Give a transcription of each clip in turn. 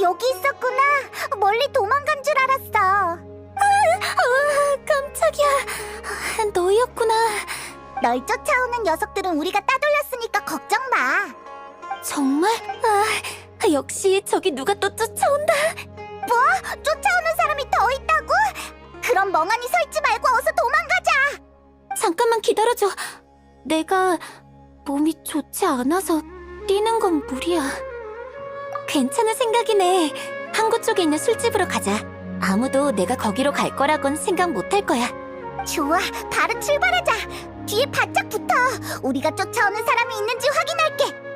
여기 있었구나. 멀리 도망간 줄 알았어. 아, 깜짝이야. 너였구나. 널 쫓아오는 녀석들은 우리가 따돌렸으니까 걱정 마. 정말? 아, 역시 저기 누가 또 쫓아온다. 뭐? 쫓아오는 사람이 더 있다고? 그럼 멍하니 서 있지 말고 어서 도망가자. 잠깐만 기다려줘. 내가 몸이 좋지 않아서 뛰는 건 무리야. 괜찮은 생각이네. 항구 쪽에 있는 술집으로 가자. 아무도 내가 거기로 갈 거라곤 생각 못 할 거야. 좋아, 바로 출발하자. 뒤에 바짝 붙어. 우리가 쫓아오는 사람이 있는지 확인할게.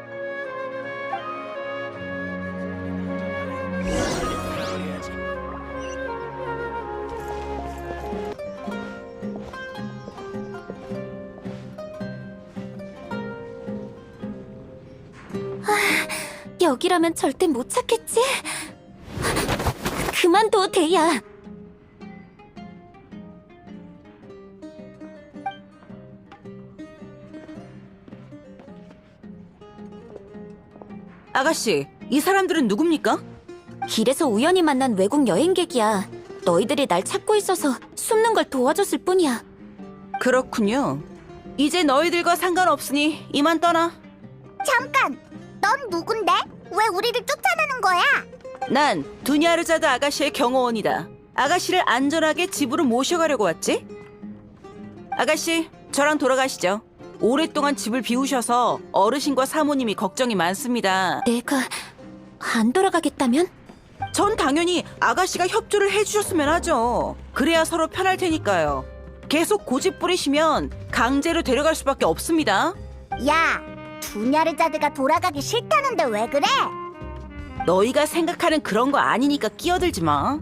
여기라면 절대 못 찾겠지? 그만둬, 대야. 아가씨, 이 사람들은 누굽니까? 길에서 우연히 만난 외국 여행객이야. 너희들이 날 찾고 있어서 숨는 걸 도와줬을 뿐이야. 그렇군요. 이제 너희들과 상관없으니 이만 떠나. 잠깐. 넌 누군데? 왜 우리를 쫓아내는 거야? 난 두냐르자드 아가씨의 경호원이다. 아가씨를 안전하게 집으로 모셔가려고 왔지? 아가씨, 저랑 돌아가시죠. 오랫동안 집을 비우셔서 어르신과 사모님이 걱정이 많습니다. 내가 안 돌아가겠다면? 전 당연히 아가씨가 협조를 해주셨으면 하죠. 그래야 서로 편할 테니까요. 계속 고집 부리시면 강제로 데려갈 수밖에 없습니다. 야, 두냐르자드가 돌아가기 싫다는데 왜 그래? 너희가 생각하는 그런 거 아니니까 끼어들지 마.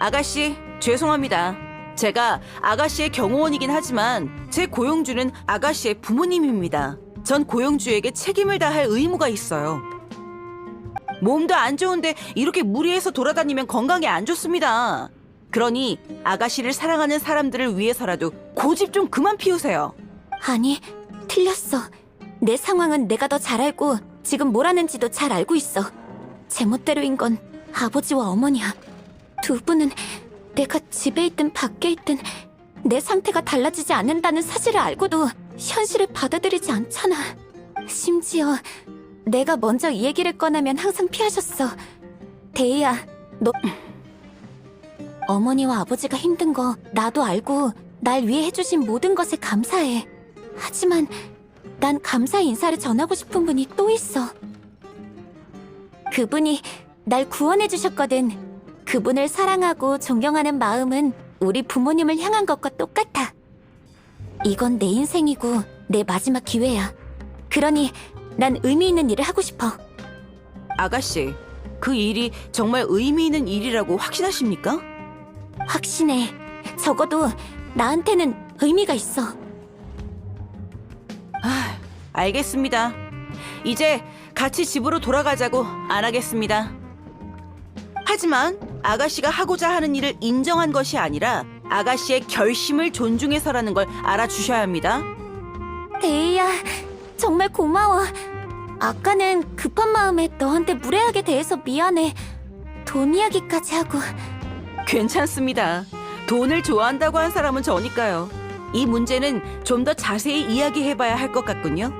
아가씨, 죄송합니다. 제가 아가씨의 경호원이긴 하지만 제 고용주는 아가씨의 부모님입니다. 전 고용주에게 책임을 다할 의무가 있어요. 몸도 안 좋은데 이렇게 무리해서 돌아다니면 건강에 안 좋습니다. 그러니 아가씨를 사랑하는 사람들을 위해서라도 고집 좀 그만 피우세요. 아니, 틀렸어. 내 상황은 내가 더 잘 알고 지금 뭘 하는지도 잘 알고 있어. 제멋대로인 건 아버지와 어머니야. 두 분은 내가 집에 있든 밖에 있든 내 상태가 달라지지 않는다는 사실을 알고도 현실을 받아들이지 않잖아. 심지어 내가 먼저 이 얘기를 꺼내면 항상 피하셨어. 대희야, 너 어머니와 아버지가 힘든 거 나도 알고 날 위해 해주신 모든 것에 감사해. 하지만 난 감사 인사를 전하고 싶은 분이 또 있어. 그분이 날 구원해 주셨거든. 그분을 사랑하고 존경하는 마음은 우리 부모님을 향한 것과 똑같아. 이건 내 인생이고 내 마지막 기회야. 그러니 난 의미 있는 일을 하고 싶어. 아가씨, 그 일이 정말 의미 있는 일이라고 확신하십니까? 확신해. 적어도 나한테는 의미가 있어. 아, 알겠습니다. 이제 같이 집으로 돌아가자고 안 하겠습니다. 하지만 아가씨가 하고자 하는 일을 인정한 것이 아니라 아가씨의 결심을 존중해서라는 걸 알아주셔야 합니다. 데이야, 정말 고마워. 아까는 급한 마음에 너한테 무례하게 대해서 미안해. 돈 이야기까지 하고. 괜찮습니다. 돈을 좋아한다고 한 사람은 저니까요. 이 문제는 좀 더 자세히 이야기해봐야 할 것 같군요.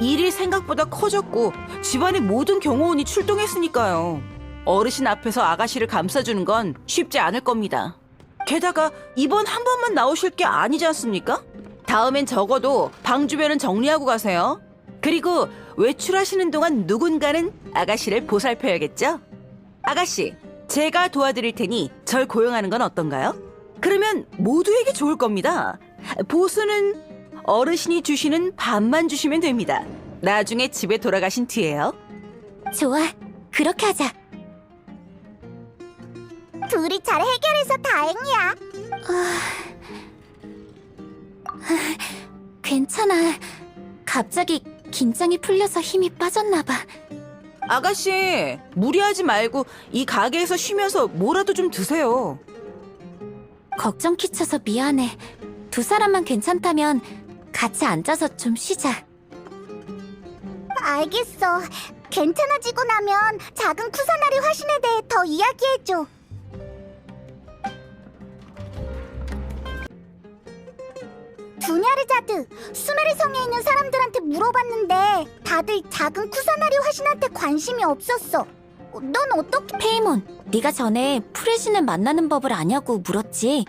일이 생각보다 커졌고 집안의 모든 경호원이 출동했으니까요. 어르신 앞에서 아가씨를 감싸주는 건 쉽지 않을 겁니다. 게다가 이번 한 번만 나오실 게 아니지 않습니까? 다음엔 적어도 방 주변은 정리하고 가세요. 그리고 외출하시는 동안 누군가는 아가씨를 보살펴야겠죠? 아가씨, 제가 도와드릴 테니 절 고용하는 건 어떤가요? 그러면 모두에게 좋을 겁니다. 보수는 어르신이 주시는 반만 주시면 됩니다. 나중에 집에 돌아가신 뒤에요. 좋아, 그렇게 하자. 둘이 잘 해결해서 다행이야. 괜찮아. 갑자기 긴장이 풀려서 힘이 빠졌나 봐. 아가씨, 무리하지 말고 이 가게에서 쉬면서 뭐라도 좀 드세요. 걱정 끼쳐서 미안해. 두 사람만 괜찮다면 같이 앉아서 좀 쉬자. 알겠어. 괜찮아지고 나면 작은 쿠사나리 화신에 대해 더 이야기해줘. 두냐르자드, 수메르 성에 있는 사람들한테 물어봤는데 다들 작은 쿠사나리 화신한테 관심이 없었어. 어, 넌 어떻게? 페이몬, 네가 전에 프레신을 만나는 법을 아냐고 물었지.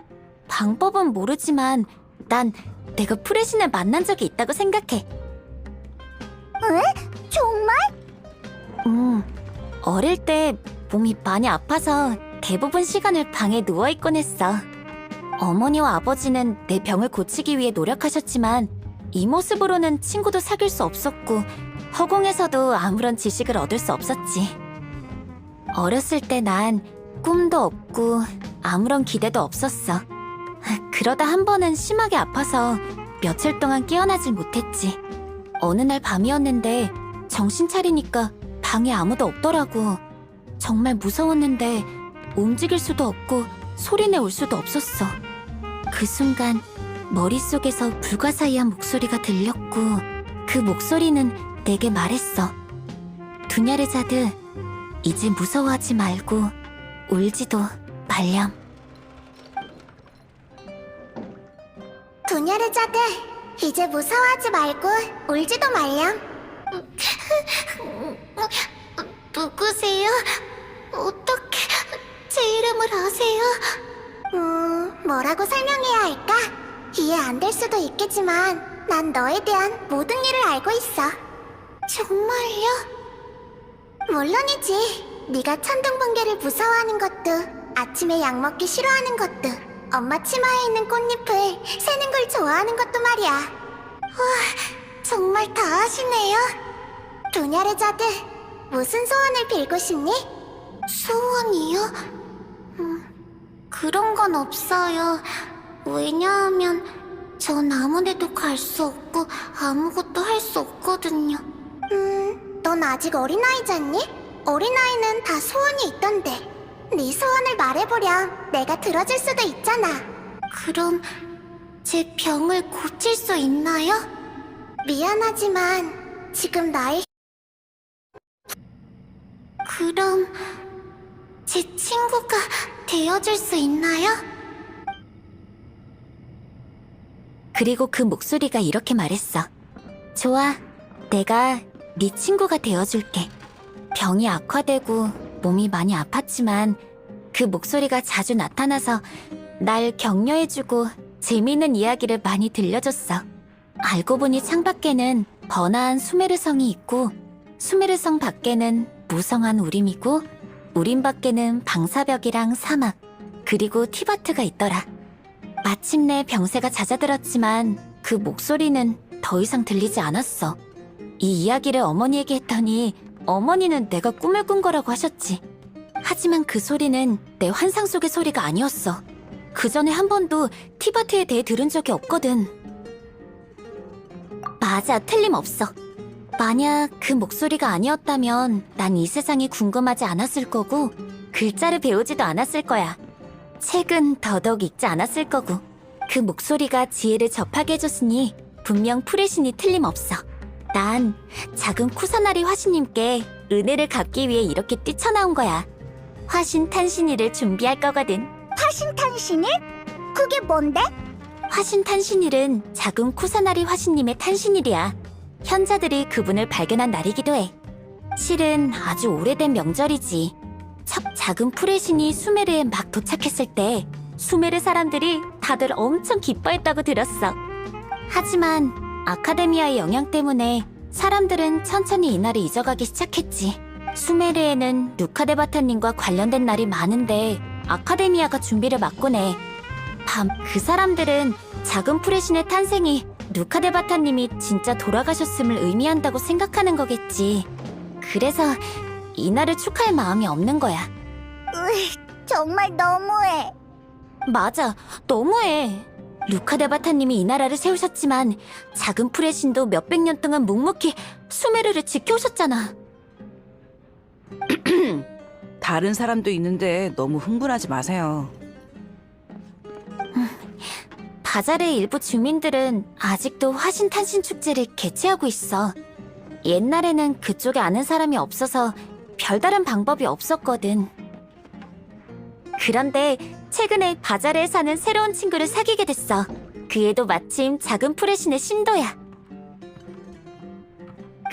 방법은 모르지만 난 내가 프레신을 만난 적이 있다고 생각해. 정말? 음, 어릴 때 몸이 많이 아파서 대부분 시간을 방에 누워 있곤 했어. 어머니와 아버지는 내 병을 고치기 위해 노력하셨지만 이 모습으로는 친구도 사귈 수 없었고 허공에서도 아무런 지식을 얻을 수 없었지. 어렸을 때 난 꿈도 없고 아무런 기대도 없었어. 그러다 한 번은 심하게 아파서 며칠 동안 깨어나질 못했지. 어느 날 밤이었는데 정신 차리니까 방에 아무도 없더라고. 정말 무서웠는데 움직일 수도 없고 소리내 올 수도 없었어. 그 순간 머릿속에서 불가사의한 목소리가 들렸고 그 목소리는 내게 말했어. 두냐르자드, 이제 무서워하지 말고 울지도 말렴. 두냐르자드, 이제 무서워하지 말고 울지도 말렴. 누구세요? 어떻게 제 이름을 아세요? 음, 뭐라고 설명해야 할까? 이해 안 될 수도 있겠지만 난 너에 대한 모든 일을 알고 있어. 정말요? 물론이지. 네가 천둥 번개를 무서워하는 것도 아침에 약 먹기 싫어하는 것도 엄마 치마에 있는 꽃잎을 새는 걸 좋아하는 것도 말이야. 와, 정말 다 아시네요. 두냐르자드, 무슨 소원을 빌고 싶니? 소원이요? 음, 그런 건 없어요. 왜냐하면 전 아무데도 갈 수 없고 아무것도 할 수 없거든요. 음, 넌 아직 어린아이잖니? 어린아이는 다 소원이 있던데. 네 소원을 말해보렴. 내가 들어줄 수도 있잖아. 그럼 제 병을 고칠 수 있나요? 미안하지만 지금 나의 그럼 제 친구가 되어줄 수 있나요? 그리고 그 목소리가 이렇게 말했어. 좋아, 내가 네 친구가 되어줄게. 병이 악화되고 몸이 많이 아팠지만 그 목소리가 자주 나타나서 날 격려해주고 재미있는 이야기를 많이 들려줬어. 알고 보니 창밖에는 번화한 수메르성이 있고 수메르성 밖에는 무성한 우림이고 우림 밖에는 방사벽이랑 사막 그리고 티바트가 있더라. 마침내 병세가 잦아들었지만 그 목소리는 더 이상 들리지 않았어. 이 이야기를 어머니에게 했더니 어머니는 내가 꿈을 꾼 거라고 하셨지. 하지만 그 소리는 내 환상 속의 소리가 아니었어. 그 전에 한 번도 티바트에 대해 들은 적이 없거든. 맞아, 틀림없어. 만약 그 목소리가 아니었다면 난 이 세상이 궁금하지 않았을 거고 글자를 배우지도 않았을 거야. 책은 더더욱 읽지 않았을 거고 그 목소리가 지혜를 접하게 해줬으니 분명 프레신이 틀림없어. 난 작은 쿠사나리 화신님께 은혜를 갚기 위해 이렇게 뛰쳐나온 거야. 화신 탄신일을 준비할 거거든. 화신탄신일? 그게 뭔데? 화신 탄신일은 작은 쿠사나리 화신님의 탄신일이야. 현자들이 그분을 발견한 날이기도 해. 실은 아주 오래된 명절이지. 첫 작은 프레신이 수메르에 막 도착했을 때 수메르 사람들이 다들 엄청 기뻐했다고 들었어. 하지만 아카데미아의 영향 때문에 사람들은 천천히 이날을 잊어가기 시작했지. 수메르에는 누카데바타님과 관련된 날이 많은데 아카데미아가 준비를 맡곤 해. 밤 그 사람들은 작은 프레신의 탄생이 누카데바타님이 진짜 돌아가셨음을 의미한다고 생각하는 거겠지. 그래서 이날을 축하할 마음이 없는 거야. 으이, 정말 너무해. 맞아, 너무해. 루카데바타님이 이 나라를 세우셨지만 작은 프레신도 몇백 년 동안 묵묵히 수메르를 지켜오셨잖아. 다른 사람도 있는데 너무 흥분하지 마세요. 바자르의 일부 주민들은 아직도 화신탄신 축제를 개최하고 있어. 옛날에는 그쪽에 아는 사람이 없어서 별다른 방법이 없었거든. 그런데 최근에 바자르에 사는 새로운 친구를 사귀게 됐어. 그 애도 마침 작은 프레신의 신도야.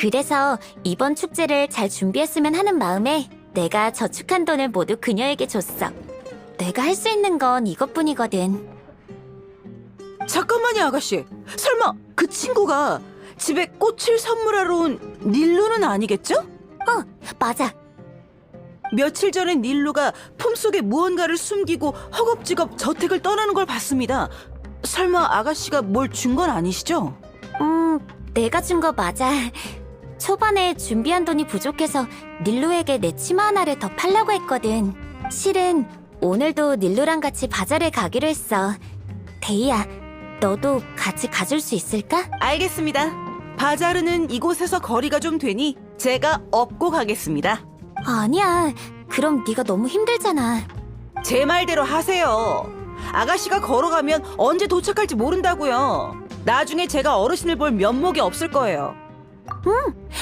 그래서 이번 축제를 잘 준비했으면 하는 마음에 내가 저축한 돈을 모두 그녀에게 줬어. 내가 할 수 있는 건 이것뿐이거든. 잠깐만요, 아가씨. 설마 그 친구가 집에 꽃을 선물하러 온 닐루는 아니겠죠? 맞아. 며칠 전에 닐루가 품속에 무언가를 숨기고 허겁지겁 저택을 떠나는 걸 봤습니다. 설마 아가씨가 뭘 준 건 아니시죠? 음, 내가 준 거 맞아. 초반에 준비한 돈이 부족해서 닐루에게 내 치마 하나를 더 팔려고 했거든. 실은 오늘도 닐루랑 같이 바자르에 가기로 했어. 데이야, 너도 같이 가줄 수 있을까? 알겠습니다. 바자르는 이곳에서 거리가 좀 되니 제가 업고 가겠습니다. 아니야. 그럼 네가 너무 힘들잖아. 제 말대로 하세요. 아가씨가 걸어가면 언제 도착할지 모른다고요. 나중에 제가 어르신을 볼 면목이 없을 거예요.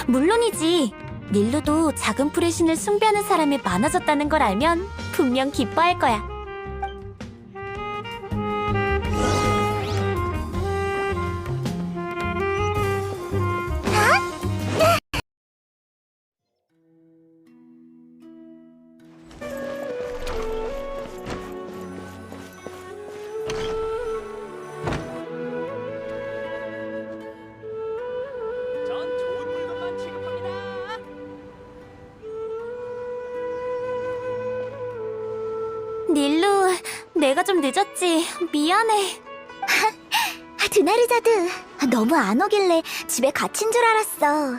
물론이지. 닐루도 작은 프레신을 숭배하는 사람이 많아졌다는 걸 알면 분명 기뻐할 거야. 미안해. 아, 드나르자드 너무 안 오길래 집에 갇힌 줄 알았어.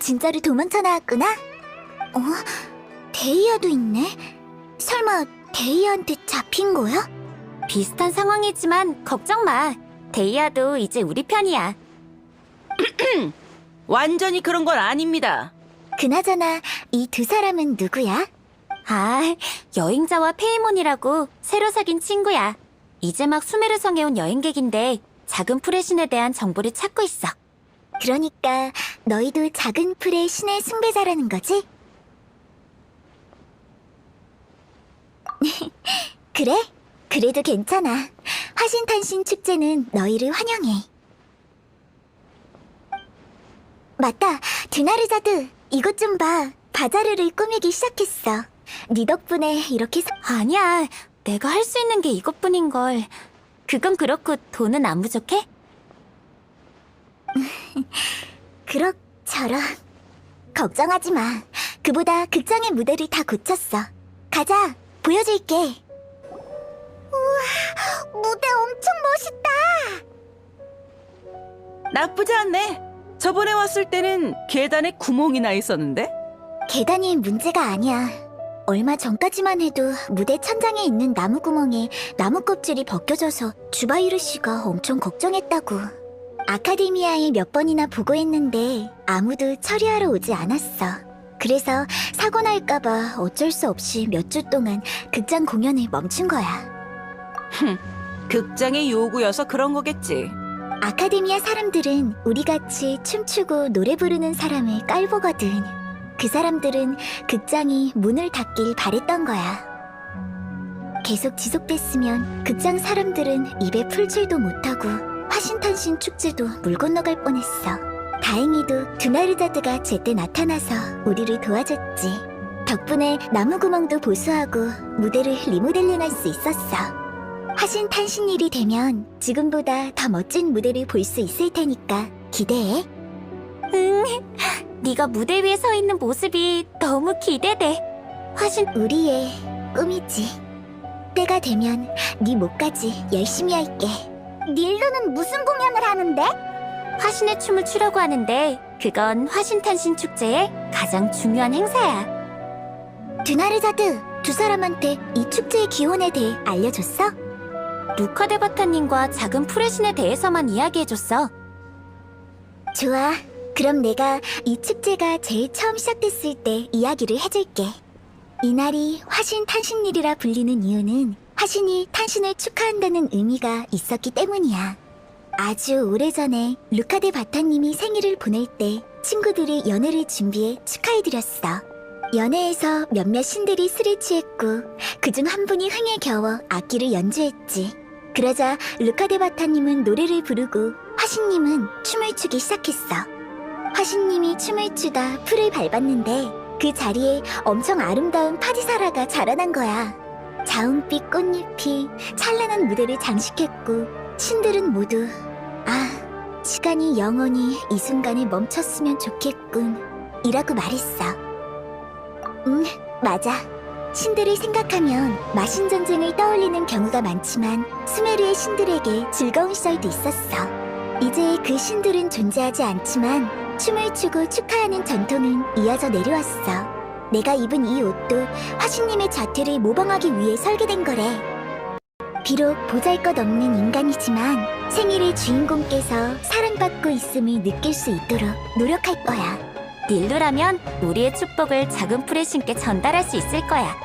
진짜로 도망쳐 나왔구나? 어? 데이아도 있네? 설마 데이아한테 잡힌 거야? 비슷한 상황이지만 걱정 마. 데이아도 이제 우리 편이야. 완전히 그런 건 아닙니다. 그나저나 이 두 사람은 누구야? 아, 여행자와 페이몬이라고 새로 사귄 친구야. 이제 막 수메르성에 온 여행객인데 작은 프레신에 대한 정보를 찾고 있어. 그러니까 너희도 작은 풀의 신의 숭배자라는 거지? 그래? 그래도 괜찮아. 화신탄신 축제는 너희를 환영해. 맞다, 드나르자드. 이것 좀 봐. 바자르를 꾸미기 시작했어. 네 덕분에 이렇게 사... 아니야, 내가 할 수 있는 게 이것뿐인 걸. 그건 그렇고 돈은 안 부족해? 그럭저럭. 걱정하지 마. 그보다 극장의 무대를 다 고쳤어. 가자, 보여줄게. 우와, 무대 엄청 멋있다. 나쁘지 않네. 저번에 왔을 때는 계단에 구멍이 나 있었는데? 계단이 문제가 아니야. 얼마 전까지만 해도 무대 천장에 있는 나무 구멍에 나무 껍질이 벗겨져서 주바이르 씨가 엄청 걱정했다고. 아카데미아에 몇 번이나 보고했는데 아무도 처리하러 오지 않았어. 그래서 사고 날까봐 어쩔 수 없이 몇 주 동안 극장 공연을 멈춘 거야. 극장의 요구여서 그런 거겠지. 아카데미아 사람들은 우리같이 춤추고 노래 부르는 사람을 깔보거든. 그 사람들은 극장이 문을 닫길 바랬던 거야. 계속 지속됐으면 극장 사람들은 입에 풀칠도 못하고 화신탄신 축제도 물 건너갈 뻔했어. 다행히도 드나르자드가 제때 나타나서 우리를 도와줬지. 덕분에 나무 구멍도 보수하고 무대를 리모델링할 수 있었어. 하신 탄신일이 되면 지금보다 더 멋진 무대를 볼 수 있을 테니까 기대해. 응, 네가 무대 위에 서 있는 모습이 너무 기대돼. 화신 우리의 꿈이지. 때가 되면 네 목까지 열심히 할게. 닐루는 무슨 공연을 하는데? 화신의 춤을 추려고 하는데 그건 화신탄신 축제의 가장 중요한 행사야. 드나르자드 두 사람한테 이 축제의 기원에 대해 알려줬어? 루카데바타님과 작은 프레신에 대해서만 이야기해줬어. 좋아. 그럼 내가 이 축제가 제일 처음 시작됐을 때 이야기를 해줄게. 이날이 화신 탄신일이라 불리는 이유는 화신이 탄신을 축하한다는 의미가 있었기 때문이야. 아주 오래전에 루카데 바타님이 생일을 보낼 때 친구들이 연애를 준비해 축하해드렸어. 연애에서 몇몇 신들이 술에 취했고 그중 한 분이 흥에 겨워 악기를 연주했지. 그러자 루카데 바타님은 노래를 부르고 화신님은 춤을 추기 시작했어. 화신님이 춤을 추다 풀을 밟았는데 그 자리에 엄청 아름다운 파디사라가 자라난 거야. 자운빛 꽃잎이 찬란한 무대를 장식했고 신들은 모두 아 시간이 영원히 이 순간에 멈췄으면 좋겠군 이라고 말했어. 응 맞아. 신들을 생각하면 마신 전쟁을 떠올리는 경우가 많지만 수메르의 신들에게 즐거운 시절도 있었어. 이제 그 신들은 존재하지 않지만 춤을 추고 축하하는 전통은 이어져 내려왔어. 내가 입은 이 옷도 화신님의 자태를 모방하기 위해 설계된 거래. 비록 보잘것없는 인간이지만 생일의 주인공께서 사랑받고 있음을 느낄 수 있도록 노력할 거야. 닐루라면 우리의 축복을 작은 심게 전달할 수 있을 거야.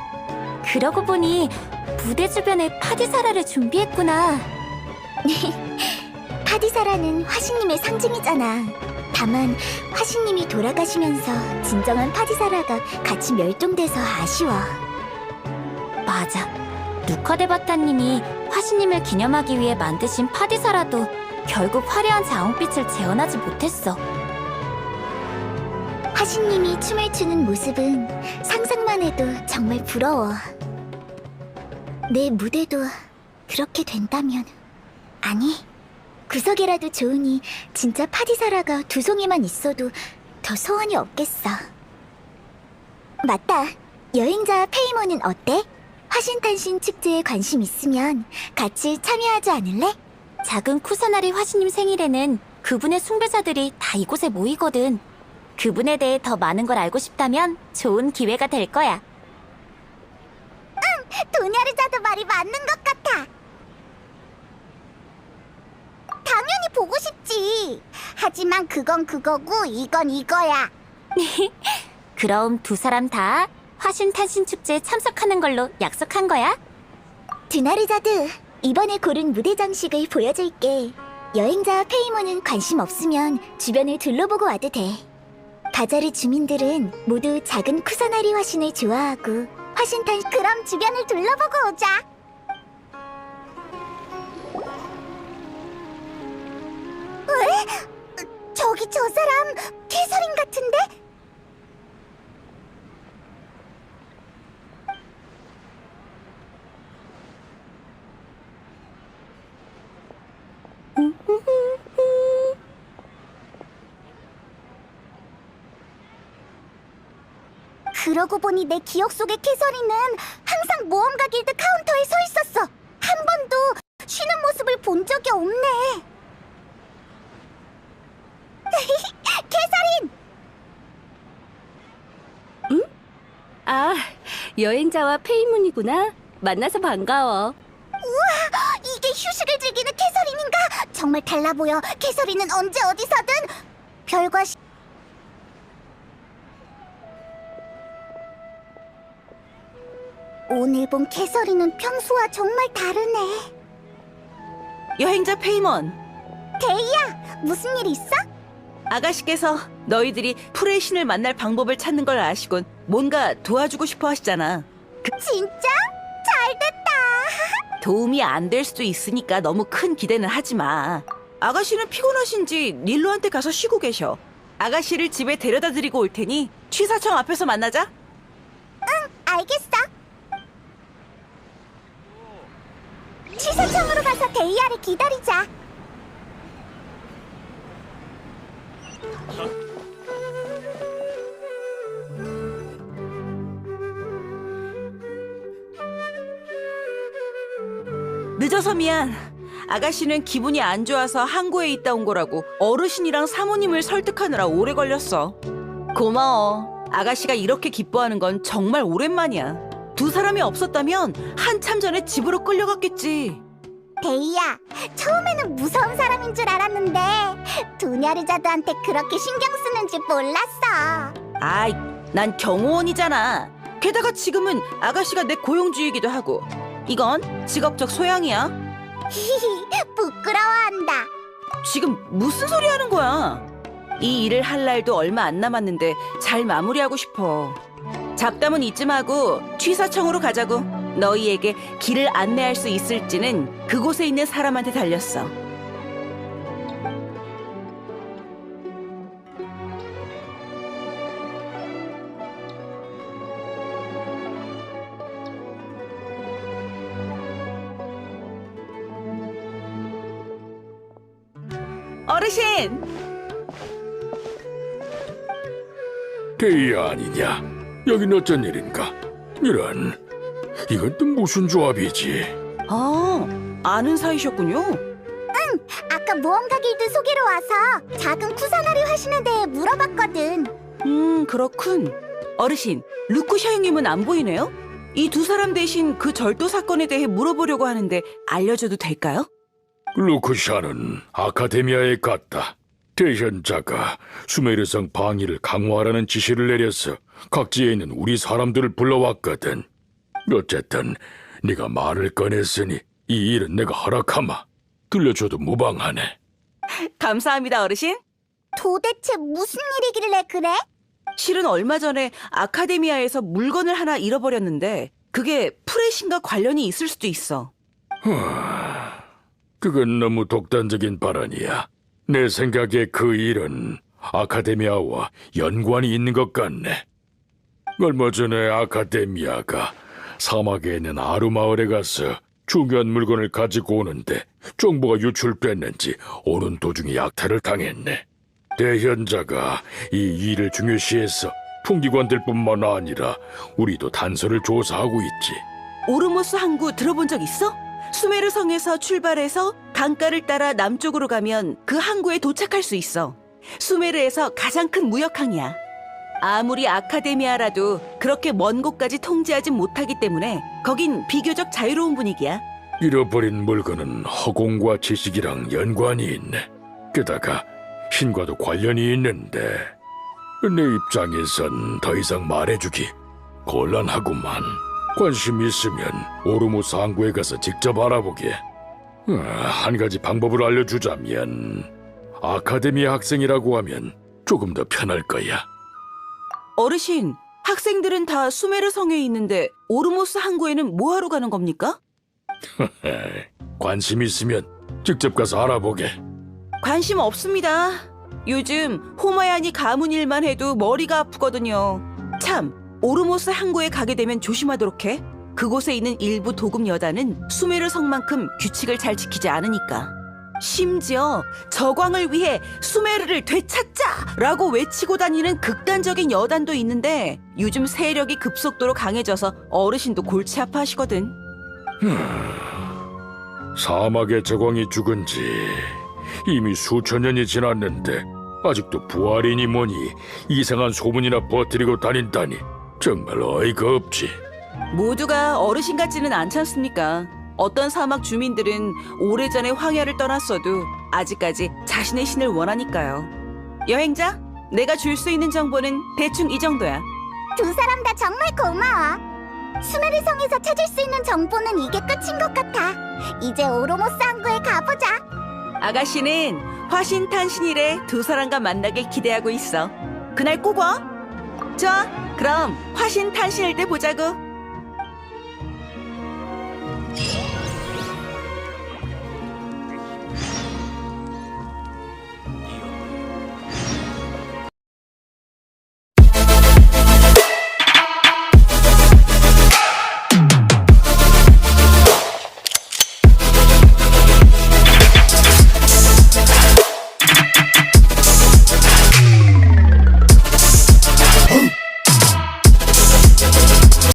그러고 보니 무대 주변에 파디사라를 준비했구나. 파디사라는 화신님의 상징이잖아. 다만 화신님이 돌아가시면서 진정한 파디사라가 같이 멸종돼서 아쉬워. 맞아. 루카데바타님이 화신님을 기념하기 위해 만드신 파디사라도 결국 화려한 자홍빛을 재현하지 못했어. 화신님이 춤을 추는 모습은 상상만 해도 정말 부러워. 내 무대도 그렇게 된다면 아니 구석이라도 좋으니 진짜 파디사라가 두 송이만 있어도 더 소원이 없겠어. 맞다. 여행자 페이모는 어때? 화신탄신 축제에 관심 있으면 같이 참여하지 않을래? 작은 쿠사나리 화신님 생일에는 그분의 숭배자들이 다 이곳에 모이거든. 그분에 대해 더 많은 걸 알고 싶다면 좋은 기회가 될 거야. 도냐르자도 말이 맞는 것 같아. 당연히 보고 싶지. 하지만 그건 그거고 이건 이거야. 그럼 두 사람 다 화신 탄신 축제에 참석하는 걸로 약속한 거야? 드나르자드, 이번에 고른 무대 장식을 보여줄게. 여행자 페이모는 관심 없으면 주변을 둘러보고 와도 돼. 바자르 주민들은 모두 작은 쿠사나리 화신을 좋아하고 화신탄 그럼 주변을 둘러보고 오자. 저기 저 사람 캐서린 같은데? 그러고 보니 내 기억 속의 캐서린은 항상 모험가 길드 카운터에 서 있었어. 한 번도 쉬는 모습을 본 적이 없네. 캐서린! 아, 여행자와 페이문이구나. 만나서 반가워. 이게 휴식을 즐기는 캐서린인가? 정말 달라 보여. 캐서린은 언제 어디서든 별과 시... 오늘 본 캐서린은 평소와 정말 다르네. 여행자 페이먼, 데이야, 무슨 일 있어? 아가씨께서 너희들이 풀의 신을 만날 방법을 찾는 걸 아시곤 뭔가 도와주고 싶어 하시잖아. 진짜? 잘됐다. 도움이 안 될 수도 있으니까 너무 큰 기대는 하지 마. 아가씨는 피곤하신지 닐로한테 가서 쉬고 계셔. 아가씨를 집에 데려다 드리고 올 테니 취사청 앞에서 만나자. 알겠어. 취사청으로 가서 데이아를 기다리자. 늦어서 미안. 아가씨는 기분이 안 좋아서 항구에 있다 온 거라고 어르신이랑 사모님을 설득하느라 오래 걸렸어. 고마워. 아가씨가 이렇게 기뻐하는 건 정말 오랜만이야. 두 사람이 없었다면 한참 전에 집으로 끌려갔겠지. 데이야, 처음에는 무서운 사람인 줄 알았는데 두냐르자드한테 그렇게 신경 쓰는지 몰랐어. 아이, 난 경호원이잖아. 게다가 지금은 아가씨가 내 고용주이기도 하고. 이건 직업적 소양이야. 히히, 부끄러워한다. 지금 무슨 소리 하는 거야? 이 일을 할 날도 얼마 안 남았는데 잘 마무리하고 싶어. 잡담은 이쯤 하고 취사청으로 가자고. 너희에게 길을 안내할 수 있을지는 그곳에 있는 사람한테 달렸어. 게이 아니냐? 여긴 어쩐 일인가? 이런, 이건 또 무슨 조합이지? 아, 아는 사이셨군요. 아까 모험가 길드 소개로 와서 작은 쿠사나리 화신에 대해 물어봤거든. 음, 그렇군. 어르신, 루쿠샤 형님은 안 보이네요? 이 두 사람 대신 그 절도 사건에 대해 물어보려고 하는데 알려줘도 될까요? 루크샤는 아카데미아에 갔다. 대현자가 수메르성 방위를 강화하라는 지시를 내려서 각지에 있는 우리 사람들을 불러왔거든. 어쨌든 네가 말을 꺼냈으니 이 일은 내가 허락하마. 들려줘도 무방하네. 감사합니다, 어르신. 도대체 무슨 일이길래 그래? 실은 얼마 전에 아카데미아에서 물건을 하나 잃어버렸는데 그게 프레신과 관련이 있을 수도 있어. 그건 너무 독단적인 발언이야. 내 생각에 그 일은 아카데미아와 연관이 있는 것 같네. 얼마 전에 아카데미아가 사막에 있는 아루 마을에 가서 중요한 물건을 가지고 오는데 정보가 유출됐는지 오는 도중에 약탈을 당했네. 대현자가 이 일을 중요시해서 풍기관들뿐만 아니라 우리도 단서를 조사하고 있지. 오르모스 항구 들어본 적 있어? 수메르 성에서 출발해서 강가를 따라 남쪽으로 가면 그 항구에 도착할 수 있어. 수메르에서 가장 큰 무역항이야. 아무리 아카데미아라도 그렇게 먼 곳까지 통제하진 못하기 때문에 거긴 비교적 자유로운 분위기야. 잃어버린 물건은 허공과 지식이랑 연관이 있네. 게다가 신과도 관련이 있는데 내 입장에선 더 이상 말해주기 곤란하구만. 관심 있으면 오르모스 항구에 가서 직접 알아보게. 아, 한 가지 방법을 알려주자면 아카데미 학생이라고 하면 조금 더 편할 거야. 어르신, 학생들은 다 수메르 성에 있는데 오르모스 항구에는 뭐하러 가는 겁니까? 관심 있으면 직접 가서 알아보게. 관심 없습니다. 요즘 호마야니 가문 일만 해도 머리가 아프거든요. 참, 오르모스 항구에 가게 되면 조심하도록 해. 그곳에 있는 일부 도금 여단은 수메르 성만큼 규칙을 잘 지키지 않으니까. 심지어 저광을 위해 수메르를 되찾자라고 외치고 다니는 극단적인 여단도 있는데 요즘 세력이 급속도로 강해져서 어르신도 골치 아파하시거든. 사막의 저광이 죽은 지 이미 수천 년이 지났는데 아직도 부활이니 뭐니 이상한 소문이나 퍼뜨리고 다닌다니 정말 어이가 없지. 모두가 어르신 같지는 않지 않습니까? 어떤 사막 주민들은 오래전에 황야를 떠났어도 아직까지 자신의 신을 원하니까요. 여행자, 내가 줄 수 있는 정보는 대충 이 정도야. 두 사람 다 정말 고마워. 수메르 성에서 찾을 수 있는 정보는 이게 끝인 것 같아. 이제 오로모스 항구에 가보자. 아가씨는 화신 탄신일에 두 사람과 만나길 기대하고 있어. 그날 꼭 와. 좋아, 그럼 화신 탄신일 때 보자고.